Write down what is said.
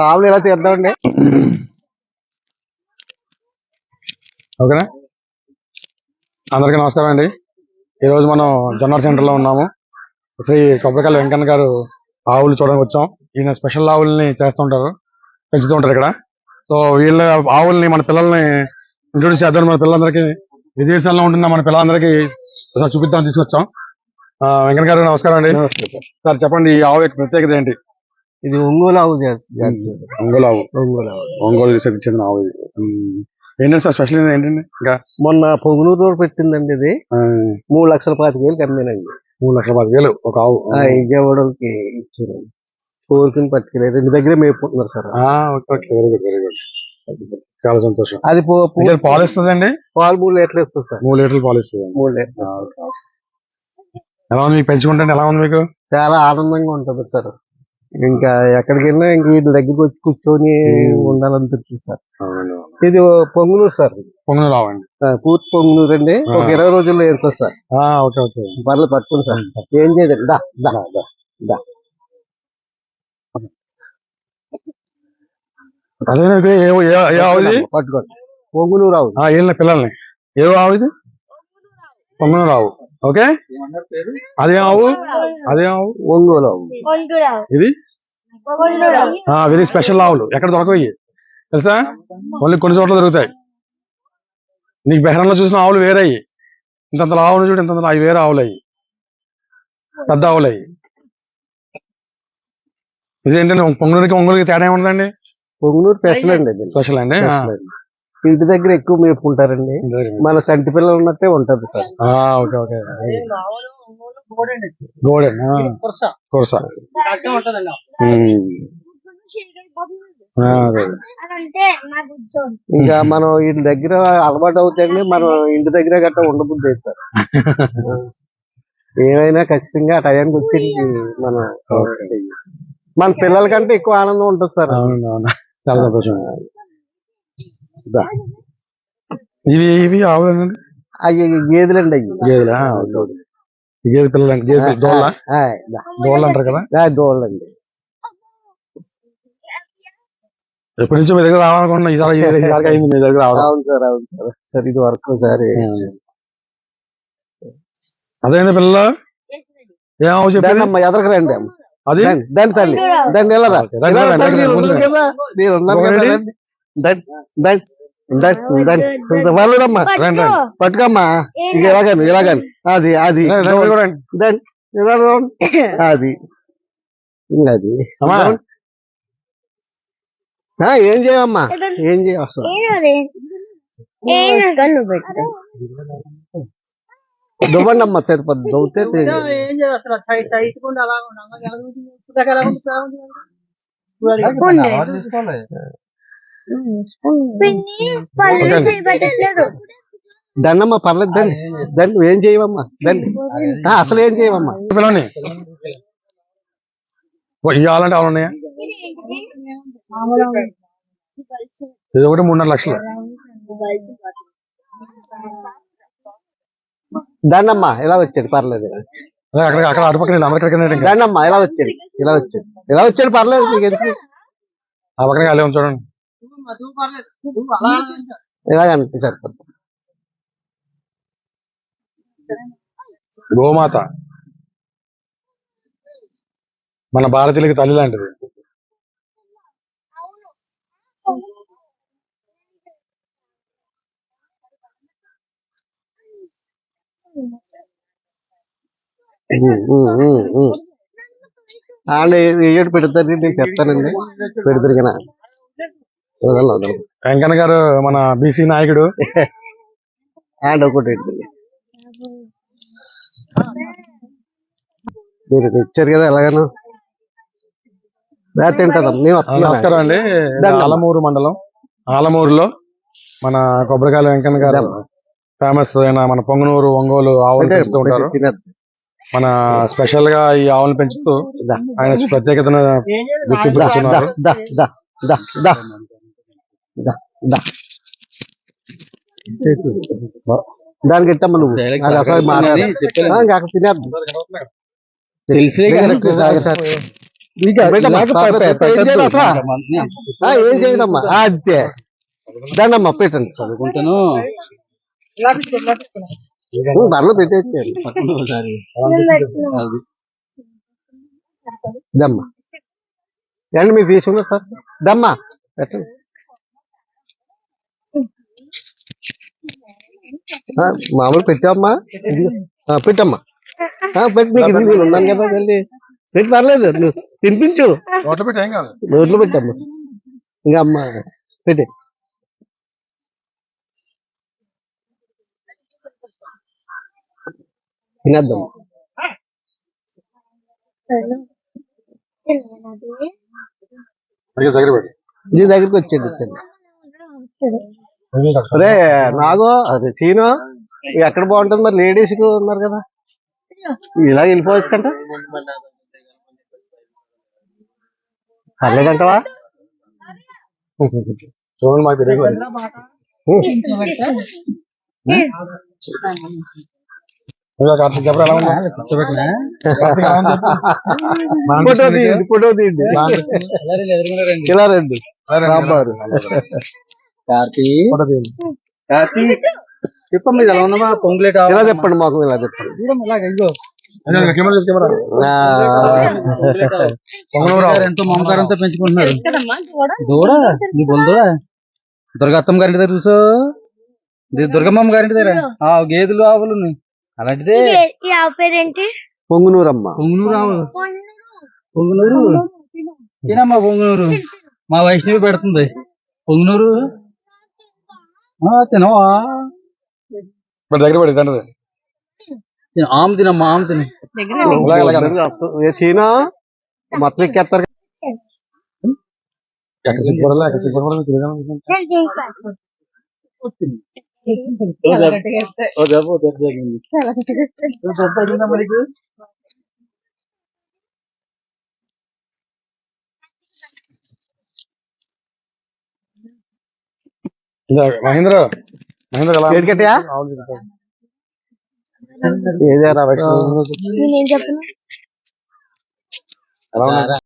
ఆవులు ఇలా తీద్దామండి ఓకేనా? అందరికీ నమస్కారం అండి. ఈరోజు మనం జొన్నర్ సెంటర్లో ఉన్నాము. శ్రీ కొబ్బరికాయల వెంకన్న గారు ఆవులు చూడడానికి వచ్చాం. ఈయన స్పెషల్ ఆవుల్ని చేస్తుంటారు పెంచుతూ ఉంటారు ఇక్కడ. సో వీళ్ళ ఆవుల్ని మన పిల్లల్ని ఇంట్రొడ్యూస్ చేద్దాం మన పిల్లలందరికీ విదేశాల్లో ఉంటున్న మన పిల్లలందరికీ చూపిద్దాం తీసుకొచ్చాం. ఆ, వెంకన్న గారు నమస్కారం అండి. సార్ చెప్పండి ఈ ఆవు యొక్క ప్రత్యేకత ఏంటి? ఇది ఒంగోలు ఆవు. ఒంగోలు ఆవు ఒంగోలు ఆవు ఒంగోలు చెందిన ఆవు ఇది. ఏంటంటే సార్ స్పెషల్ ఏంటండి? ఇంకా? మొన్న పొంగునూరు రోడ్ పెట్టిందండి ఇది. మూడు లక్షల పాతిక వేలు కమ్మానండి మూడు లక్షల పది వేలు ఒక ఆవు. విజయవాడకి ఇచ్చారండి కోరికని పట్టుకెళ్ళారు. ఇంటి దగ్గరే మేపుకుంటున్నారు sir. Okay very good very good చాలా సంతోషం. అది పాలు ఇస్తుందండి పాలు మూడు లీటర్లు ఇస్తుంది సార్. మూడు లీటర్లు పాలు ఇస్తుంది మూడు లీటర్లు ఎలా ఉంది? మీకు పెంచుకుంటే ఎలా ఉంది మీకు? చాలా ఆనందంగా ఉంటుంది సార్. ఇంకా ఎక్కడికి వెళ్ళినా ఇంక వీటి దగ్గరికి వచ్చి కూర్చొని ఉండాలనిపిస్తుంది సార్. ఇది పొంగునూరు సార్. పొంగనూరు రావండి ఆ, పూర్తి పొంగునూరు అండి. ఒక. ఇరవై రోజుల్లో వెళ్తుంది సార్. Okay okay. పర్లేదు పట్టుకుని సార్. ఏం చేయదండి. దా దా దా అదే పట్టుకోండి. పొంగునూరు ఆవు. ఏళ్ళ పిల్లల్ని. ఏ ఆవు ఇది? ఆవు ఓకే? అదే ఆవు అదే ఆవు ఒంగోలు ఆవు ఇది వెరీ స్పెషల్ ఆవులు. ఎక్కడ దొరకవు తెలుసా? ఓన్లీ కొన్ని చోట్ల దొరుకుతాయి. నీకు బెహరంలో చూసిన ఆవులు వేరే ఇంతంత ఆవులు చూడు ఇంతంత అవి వేరే ఆవులు అయ్యి పెద్ద ఆవులు అయ్యి ఇదేంటంటే పొంగనూరుకి ఒంగోలుకి తేడా ఏముందండి పొంగునూరు స్పెషల్ అండి. స్పెషల్ అండి. ఇంటి దగ్గర ఎక్కువ మేపుకుంటారండి. మన సంటి పిల్లలు ఉన్నట్టే ఉంటది సార్. Okay okay. గోడెన్ కోర్సా. ఇంకా మనం వీటి దగ్గర అలవాటు అవుతాయండి మనం ఇంటి దగ్గర గట్రా ఉండబుద్ధి లేదు సార్. ఏమైనా ఖచ్చితంగా ఆ టయానికి వచ్చి మనం మన పిల్లల కంటే ఎక్కువ ఆనందం ఉంటుంది సార్. అవును అవును. చాలా సంతోషం. ఇవి ఇవి ఆవులేనండి అవి గేదెలండి అవి గేదెలా? గేదె పిల్లలు గేదె దోళ్ళ. దోళ్ళు అంటారు కదా? దోళ్ళండి ఎప్పటి నుంచో మీ దగ్గర రావాలనుకుంటున్నా. ఈసారి అయింది మీ దగ్గర రావడం. అవును సార్ అవును సార్. సార్ ఇది వరకు సార్. అదేంటి పిల్లల ఏం ఆవు చెప్పేది? దాన్ని అమ్మ ఎదరకు రండి అది? దాన్ని- దాన్ని తల్లి. దాన్ని వెళ్ళరా? ఓకే, రండి, ఇలా రండి. పట్టుకమ్మా ఇక ఇలాగని ఇలాగని అది అది. అది ఇంకా అది ఏం చేయమ్మా ఏం చేయ అసలు ఏనది ఏన గన్ను పెట్టు దువ్వండి అమ్మా సరిపోద్ది దవ్వుతే తెలియదు. దండమ్మా పర్లేదు దండి దండి నువ్వేం చేయవమ్మా దండి అసలు ఏం చేయవమ్మా. ఇవ్వాలంటే ఆవులు ఉన్నాయా? ఇది ఒకటి మూడున్నర లక్షలు. దండమ్మా ఇలా వచ్చాడు? పర్లేదు అక్కడ అక్కడ అటుపక్కన ఇంకా. దండమ్మా ఇలా వచ్చాడు? ఇలా వచ్చాడు? ఇలా వచ్చాడు? పర్లేదు మీకు ఎందుకు? ఆ పక్కన అలా చూడండి. ఇలాగంటే గోమాత. మన భారతీయులకి తల్లి లాంటిది. వాళ్ళు ఏడు పెడతారు నేను చెప్తానండి. పెడతారు కదా. వెంకన్న గారు మన బీసీ నాయకుడు హ్యాండ్ ఒకటి. మీరు ఇచ్చారు కదా ఎలాగను. నమస్కారం అండి. ఆలమూరు మండలం ఆలమూరులో మన కొబ్బరికాయల వెంకన్న గారు. ఫేమస్ అయిన మన పొంగనూరు ఒంగోలు ఆవులు పెంచుతూ ఉంటారు. మన స్పెషల్గా ఈ ఆవులను పెంచుతూ ఆయన ప్రత్యేకతను గుర్తింపు దానికి ఇట్టమ్మ నువ్వు? అది అసలు మాట్లాడు. ఆ, ఇంకా అక్కడ తినేద్దు. తెలిసే ఏం చేయడమ్మా అంతే. దండమ్మా పెట్టండి. చదువుకుంటాను. బర్రెలు పెట్టేచ్చాను దమ్మా ఏండి మీరు తీసుకున్నారు సార్? దమ్మా పెట్టండి. మామూలు పెట్టామ్మా. పెట్టమ్మా. ఆ, పెట్టి నీకు నేను ఉన్నాను కదా వెళ్ళి పెట్టి పర్లేదు నువ్వు తినిపించు. నోట్లో పెట్టి ఏం కాదు. నోట్లో పెట్టమ్మా. ఇంకా అమ్మ పెట్టి. తినేద్దాం. దగ్గరికి వచ్చేది అరే నాగో అదే సీను ఎక్కడ బాగుంటుంది మరి? లేడీస్కు ఉన్నారు కదా. ఇలా వెళ్ళిపోవచ్చంట. పర్లేదంటవా? చూడండి మాకు తెలియదు కార్తీక్ చెప్పరా ఎలా ఉందా? చెప్పు. ఫోటో తీయండి ఫోటో తీయండి. ఇలా రండి. రాబారు కార్తీ. ఫోటో తీయండి. కార్తీ చెప్పమ్మా ఇది ఎలా ఉందమ్మా పొంగులేట ఇలా చెప్పండి మాకు ఇలా చెప్పండి. అదే, అదే, కెమెరా చూడు, కెమెరా ఆ, పొంగులేట ఎంతో మమకారంతో పెంచుకుంటున్నారు దూడ? నీ బొల్ దూడ దుర్గత్తమ్మ గారింటి దగ్గర చూసో? ఇది దుర్గమ్మ గారింటి దగ్గర? ఆ గేదెలు ఆవులు. అలాంటిదే? పొంగునూరమ్మ. పొంగునూరు ఆవు. పొంగునూరు. తినమ్మా పొంగునూరు. మా వైష్ణవి పెడుతుంది. పొంగునూరు? తినవా మరి దగ్గర పెట్టి తండ్రి ఆమె తినమ్మా ఆమె తిన ఇలాగ, ఇలాగ. ఏ సీనా మొత్తం ఎక్కేస్తారు ఎక్కడ సిగ్గుపడాలి ఎక్కడ సిగ్గుపడాలి తెలియదు ఇదా, మహేంద్ర మహేంద్ర ఎలా. ఏదేరా